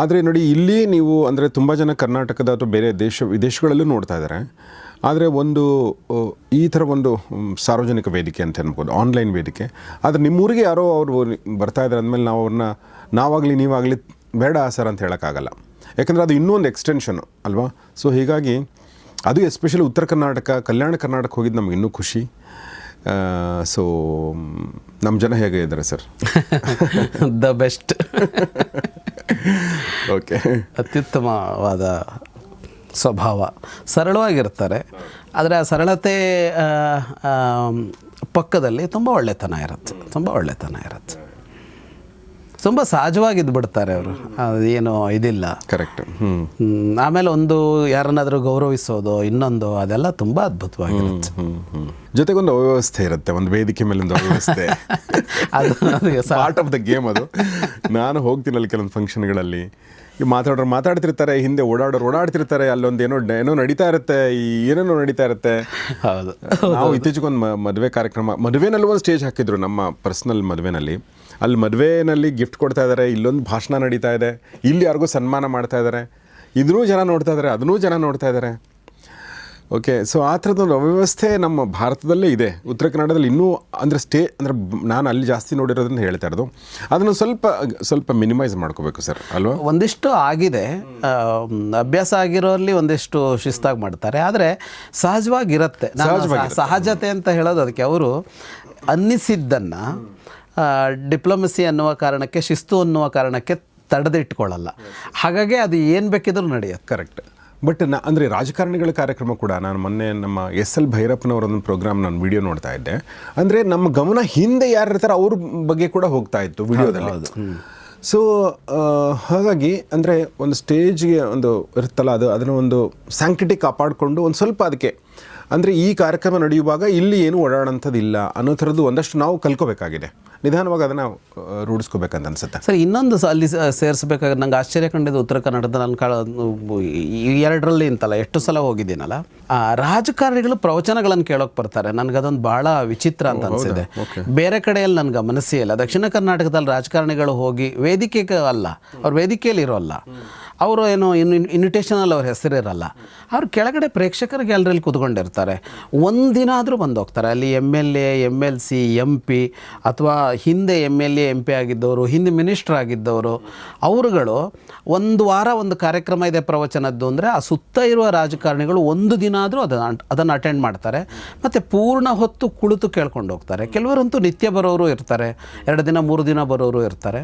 ಆದರೆ ನೋಡಿ, ಇಲ್ಲಿ ನೀವು ಅಂದರೆ ತುಂಬ ಜನ ಕರ್ನಾಟಕದ ಅಥವಾ ಬೇರೆ ದೇಶ, ವಿದೇಶಗಳಲ್ಲೂ ನೋಡ್ತಾ ಇದ್ದಾರೆ ಆದರೆ ಒಂದು ಈ ಥರ ಒಂದು ಸಾರ್ವಜನಿಕ ವೇದಿಕೆ ಅಂತ ಅನ್ಬೋದು ಆನ್ಲೈನ್ ವೇದಿಕೆ. ಆದರೆ ನಿಮ್ಮೂರಿಗೆ ಯಾರೋ ಅವರು ಬರ್ತಾ ಇದ್ದಾರೆ ಅಂದಮೇಲೆ ನಾವು ಅವ್ರನ್ನ, ನಾವಾಗಲಿ ನೀವಾಗಲಿ ಬೇಡ ಸರ್ ಅಂತ ಹೇಳೋಕ್ಕಾಗಲ್ಲ. ಯಾಕಂದರೆ ಅದು ಇನ್ನೂ ಒಂದು ಎಕ್ಸ್ಟೆನ್ಷನು ಅಲ್ವಾ? ಸೊ ಹೀಗಾಗಿ ಅದು ಎಸ್ಪೆಷಲಿ ಉತ್ತರ ಕರ್ನಾಟಕ ಕಲ್ಯಾಣ ಕರ್ನಾಟಕ ಹೋಗಿದ್ದು ನಮ್ಗೆ ಇನ್ನೂ ಖುಷಿ. ಸೊ ನಮ್ಮ ಜನ ಹೇಗೆ ಇದ್ದಾರೆ ಸರ್? ದ ಬೆಸ್ಟ್ ಓಕೆ ಅತ್ಯುತ್ತಮವಾದ ಸ್ವಭಾವ. ಸರಳವಾಗಿರ್ತಾರೆ. ಆದರೆ ಆ ಸರಳತೆ ಪಕ್ಕದಲ್ಲಿ ತುಂಬ ಒಳ್ಳೆತನ ಇರುತ್ತೆ. ತುಂಬ ಒಳ್ಳೆತನ ಇರುತ್ತೆ. ತುಂಬ ಸಹಜವಾಗಿದ್ದು ಬಿಡ್ತಾರೆ ಅವರು. ಏನು ಇದಿಲ್ಲ. ಕರೆಕ್ಟ್ ಆಮೇಲೆ ಒಂದು ಯಾರನ್ನಾದರೂ ಗೌರವಿಸೋದು ಇನ್ನೊಂದು ಅದೆಲ್ಲ ತುಂಬ ಅದ್ಭುತವಾಗಿರುತ್ತೆ. ಜೊತೆಗೊಂದು ಅವ್ಯವಸ್ಥೆ ಇರುತ್ತೆ ಒಂದು ವೇದಿಕೆ ಮೇಲೆ ಒಂದು ಅವ್ಯವಸ್ಥೆ. ಅದು ಪಾರ್ಟ್ ಆಫ್ ದ ಗೇಮ್ ಅದು. ನಾನು ಹೋಗ್ತೀನಲ್ಲ ಕೆಲವೊಂದು ಫಂಕ್ಷನ್ಗಳಲ್ಲಿ ಈ ಮಾತಾಡೋರು ಮಾತಾಡ್ತಿರ್ತಾರೆ ಹಿಂದೆ ಓಡಾಡೋರು ಓಡಾಡ್ತಿರ್ತಾರೆ ಅಲ್ಲೊಂದು ಏನೋ ಏನೋ ನಡೀತಾ ಇರುತ್ತೆ ಈ ಏನೇನೋ ನಡೀತಾ ಇರುತ್ತೆ. ಹೌದು. ನಾವು ಇತ್ತೀಚೆಗೆ ಒಂದು ಮದುವೆ ಕಾರ್ಯಕ್ರಮ ಮದುವೆನಲ್ಲಿ ಒಂದು ಸ್ಟೇಜ್ ಹಾಕಿದ್ರು ನಮ್ಮ ಪರ್ಸ್ನಲ್ ಮದುವೆನಲ್ಲಿ. ಅಲ್ಲಿ ಮದುವೆನಲ್ಲಿ ಗಿಫ್ಟ್ ಕೊಡ್ತಾ ಇದ್ದಾರೆ ಇಲ್ಲೊಂದು ಭಾಷಣ ನಡೀತಾ ಇದೆ ಇಲ್ಲಿ ಯಾರಿಗೂ ಸನ್ಮಾನ ಮಾಡ್ತಾ ಇದ್ದಾರೆ ಇದನ್ನೂ ಜನ ನೋಡ್ತಾ ಇದ್ದಾರೆ ಅದನ್ನೂ ಜನ ನೋಡ್ತಾ ಇದ್ದಾರೆ ಓಕೆ ಸೊ ಆ ಥರದೊಂದು ಅವ್ಯವಸ್ಥೆ ನಮ್ಮ ಭಾರತದಲ್ಲೇ ಇದೆ. ಉತ್ತರ ಕನ್ನಡದಲ್ಲಿ ಇನ್ನೂ ಅಂದರೆ ಸ್ಟೇ ಅಂದರೆ ನಾನು ಅಲ್ಲಿ ಜಾಸ್ತಿ ನೋಡಿರೋದ್ರಿಂದ ಹೇಳ್ತಾ ಇರೋದು. ಅದನ್ನು ಸ್ವಲ್ಪ ಸ್ವಲ್ಪ ಮಿನಿಮೈಸ್ ಮಾಡ್ಕೋಬೇಕು ಸರ್ ಅಲ್ವಾ? ಒಂದಿಷ್ಟು ಆಗಿದೆ. ಅಭ್ಯಾಸ ಆಗಿರೋರಲ್ಲಿ ಒಂದಿಷ್ಟು ಶಿಸ್ತಾಗಿ ಮಾಡ್ತಾರೆ. ಆದರೆ ಸಹಜವಾಗಿರುತ್ತೆ. ಸಹಜತೆ ಅಂತ ಹೇಳೋದು ಅದಕ್ಕೆ ಅವರು ಅನ್ನಿಸಿದ್ದನ್ನು ಡಿಪ್ಲೊಮಸಿ ಅನ್ನುವ ಕಾರಣಕ್ಕೆ ಶಿಸ್ತು ಅನ್ನುವ ಕಾರಣಕ್ಕೆ ತಡೆದಿಟ್ಕೊಳ್ಳಲ್ಲ. ಹಾಗಾಗಿ ಅದು ಏನು ಬೇಕಿದ್ರೂ ನಡೆಯುತ್ತೆ. ಕರೆಕ್ಟ್ ಬಟ್ ನಾ ಅಂದರೆ ರಾಜಕಾರಣಿಗಳ ಕಾರ್ಯಕ್ರಮ ಕೂಡ ನಾನು ಮೊನ್ನೆ ನಮ್ಮ ಎಸ್ ಎಲ್ ಭೈರಪ್ಪನವರೊಂದು ಪ್ರೋಗ್ರಾಮ್ ನಾನು ವಿಡಿಯೋ ನೋಡ್ತಾ ಇದ್ದೆ. ಅಂದರೆ ನಮ್ಮ ಗಮನ ಹಿಂದೆ ಯಾರು ಇರ್ತಾರೆ ಅವ್ರ ಬಗ್ಗೆ ಕೂಡ ಹೋಗ್ತಾ ಇತ್ತು ವಿಡಿಯೋದಲ್ಲಿ ಸೊ ಹಾಗಾಗಿ ಅಂದರೆ ಒಂದು ಸ್ಟೇಜ್ಗೆ ಒಂದು ಇರುತ್ತಲ್ಲ ಅದು ಅದನ್ನು ಒಂದು ಸ್ಯಾಂಕ್ಟಿಟಿ ಕಾಪಾಡಿಕೊಂಡು ಒಂದು ಸ್ವಲ್ಪ ಅದಕ್ಕೆ ಅಂದರೆ ಈ ಕಾರ್ಯಕ್ರಮ ನಡೆಯುವಾಗ ಇಲ್ಲಿ ಏನು ಓಡಾಡೋಂಥದ್ದಿಲ್ಲ ಅನ್ನೋ ಥರದ್ದು ಒಂದಷ್ಟು ನಾವು ಕಲ್ಕೋಬೇಕಾಗಿದೆ ನಿಧಾನವಾಗಿ ಅದನ್ನು ರೂಢಿಸ್ಕೋಬೇಕಂತ ಅನ್ಸುತ್ತೆ. ಸರ್ ಇನ್ನೊಂದು ಅಲ್ಲಿ ಸೇರಿಸ್ಬೇಕಾದ್ರೆ ನಂಗೆ ಆಶ್ಚರ್ಯ ಕಂಡಿದ್ದು ಉತ್ತರ ಕನ್ನಡದ ನನ್ನ ಕಾಳ ಎರಡರಲ್ಲಿ ಅಂತಲ್ಲ ಎಷ್ಟು ಸಲ ಹೋಗಿದ್ದೀನಲ್ಲ? ಆ ರಾಜಕಾರಣಿಗಳು ಪ್ರವಚನಗಳನ್ನು ಕೇಳೋಕೆ ಬರ್ತಾರೆ. ನನಗೆ ಅದೊಂದು ಭಾಳ ವಿಚಿತ್ರ ಅಂತ ಅನಿಸಿದೆ. ಬೇರೆ ಕಡೆಯಲ್ಲಿ ನನಗೆ ಗಮನಿಸಿ ಇಲ್ಲ ದಕ್ಷಿಣ ಕರ್ನಾಟಕದಲ್ಲಿ ರಾಜಕಾರಣಿಗಳು ಹೋಗಿ ವೇದಿಕೆಗೆ ಅಲ್ಲ ಅವ್ರ ವೇದಿಕೆಯಲ್ಲಿ ಇರೋಲ್ಲ ಅವರು ಏನು ಇನ್ ಇನ್ವಿಟೇಷನಲ್ಲಿ ಅವ್ರ ಹೆಸರಿರಲ್ಲ ಅವ್ರು ಕೆಳಗಡೆ ಪ್ರೇಕ್ಷಕರ ಗ್ಯಾಲರಿಯಲ್ಲಿ ಕೂತ್ಕೊಂಡಿರ್ತಾರೆ. ಒಂದಿನ ಆದರೂ ಬಂದು ಹೋಗ್ತಾರೆ ಅಲ್ಲಿ M L A M L C M P ಅಥವಾ ಹಿಂದೆ M L A M P ಆಗಿದ್ದವರು, ಹಿಂದೆ ಮಿನಿಸ್ಟರ್ ಆಗಿದ್ದವರು, ಅವರುಗಳು ಒಂದು ವಾರ ಒಂದು ಕಾರ್ಯಕ್ರಮ ಇದೆ ಪ್ರವಚನದ್ದು ಅಂದರೆ ಆ ಸುತ್ತ ಇರುವ ರಾಜಕಾರಣಿಗಳು ಒಂದು ದಿನ ಆದರೂ ಅದನ್ನು ಅದನ್ನು ಅಟೆಂಡ್ ಮಾಡ್ತಾರೆ. ಮತ್ತು ಪೂರ್ಣ ಹೊತ್ತು ಕುಳಿತು ಕೇಳ್ಕೊಂಡು ಹೋಗ್ತಾರೆ. ಕೆಲವರಂತೂ ನಿತ್ಯ ಬರೋರು ಇರ್ತಾರೆ. ಎರಡು ದಿನ, ಮೂರು ದಿನ ಬರೋರು ಇರ್ತಾರೆ.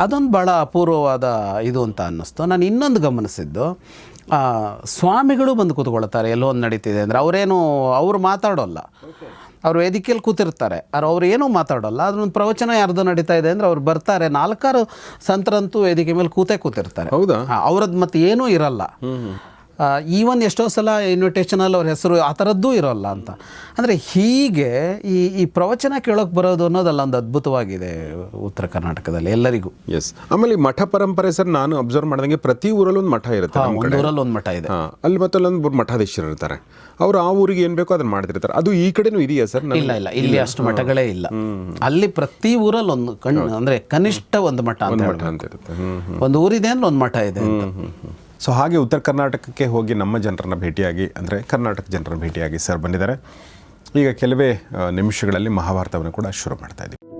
ಅದೊಂದು ಭಾಳ ಅಪೂರ್ವವಾದ ಇದು ಅಂತ ಅನ್ನಿಸ್ತು. ನಾನು ಇನ್ನೊಂದು ಗಮನಿಸಿದ್ದು ಸ್ವಾಮಿಗಳು ಬಂದು ಕೂತ್ಕೊಳ್ತಾರೆ ಎಲ್ಲೋ ಒಂದು ನಡೀತಿದೆ ಅಂದರೆ ಅವರೇನು ಅವರು ಮಾತಾಡೋಲ್ಲ. ಅವ್ರು ವೇದಿಕೆಯಲ್ಲಿ ಕೂತಿರ್ತಾರೆ. ಅವ್ರು ಅವ್ರು ಏನೂ ಮಾತಾಡೋಲ್ಲ. ಅದನ್ನೊಂದು ಪ್ರವಚನ ಯಾರ್ದು ನಡೀತಾ ಇದೆ ಅಂದರೆ ಅವ್ರು ಬರ್ತಾರೆ. ನಾಲ್ಕಾರು ಸಂತರಂತೂ ವೇದಿಕೆ ಮೇಲೆ ಕೂತೇ ಕೂತಿರ್ತಾರೆ. ಹೌದಾ? ಅವ್ರದ್ದು ಮತ್ತೆ ಏನೂ ಇರಲ್ಲ. ಈವನ್ ಎಷ್ಟೋ ಸಲ ಇನ್ವಿಟೇಷನಲ್ಲಿ ಅವ್ರ ಹೆಸರು ಆ ಥರದ್ದೂ ಇರೋಲ್ಲ ಅಂತ. ಅಂದರೆ ಹೀಗೆ ಈ ಈ ಪ್ರವಚನ ಕೇಳೋಕೆ ಬರೋದು ಅನ್ನೋದಲ್ಲ ಒಂದು ಅದ್ಭುತವಾಗಿದೆ ಉತ್ತರ ಕರ್ನಾಟಕದಲ್ಲಿ ಎಲ್ಲರಿಗೂ. ಎಸ್ ಆಮೇಲೆ ಈ ಮಠ ಪರಂಪರೆ ಸರ್ ನಾನು ಅಬ್ಸರ್ವ್ ಮಾಡ್ದಂಗೆ ಪ್ರತಿ ಊರಲ್ಲೂ ಒಂದು ಮಠ ಇರುತ್ತೆ ಊರಲ್ಲಿ ಒಂದು ಮಠ ಇದೆ. ಅಲ್ಲಿ ಮತ್ತಲ್ಲೊಂದು ಮಠಾಧೀಶರು ಇರ್ತಾರೆ. ಅವರು ಆ ಊರಿಗೆ ಏನು ಬೇಕೋ ಅದನ್ನು ಮಾಡ್ತಿರ್ತಾರೆ. ಅದು ಈ ಕಡೆನೂ ಇದೆಯಾ ಸರ್? ಇಲ್ಲ ಇಲ್ಲ ಇಲ್ಲಿ ಅಷ್ಟು ಮಠಗಳೇ ಇಲ್ಲ. ಅಲ್ಲಿ ಪ್ರತಿ ಊರಲ್ಲಿ ಒಂದು ಕಣ್ಣು ಅಂದರೆ ಕನಿಷ್ಠ ಒಂದು ಮಠ ಅಂತ. ಒಂದು ಊರಿದೆ ಅಂದ್ರೆ ಒಂದು ಮಠ ಇದೆ ಅಂತ. ಸೊ ಹಾಗೆ ಉತ್ತರ ಕರ್ನಾಟಕಕ್ಕೆ ಹೋಗಿ ನಮ್ಮ ಜನರನ್ನು ಭೇಟಿಯಾಗಿ, ಅಂದರೆ ಕರ್ನಾಟಕ ಜನರನ್ನು ಭೇಟಿಯಾಗಿ ಸರ್ ಬಂದಿದ್ದಾರೆ. ಈಗ ಕೆಲವೇ ನಿಮಿಷಗಳಲ್ಲಿ ಮಹಾಭಾರತವನ್ನು ಕೂಡ ಶುರು ಮಾಡ್ತಾ ಇದ್ದೀವಿ.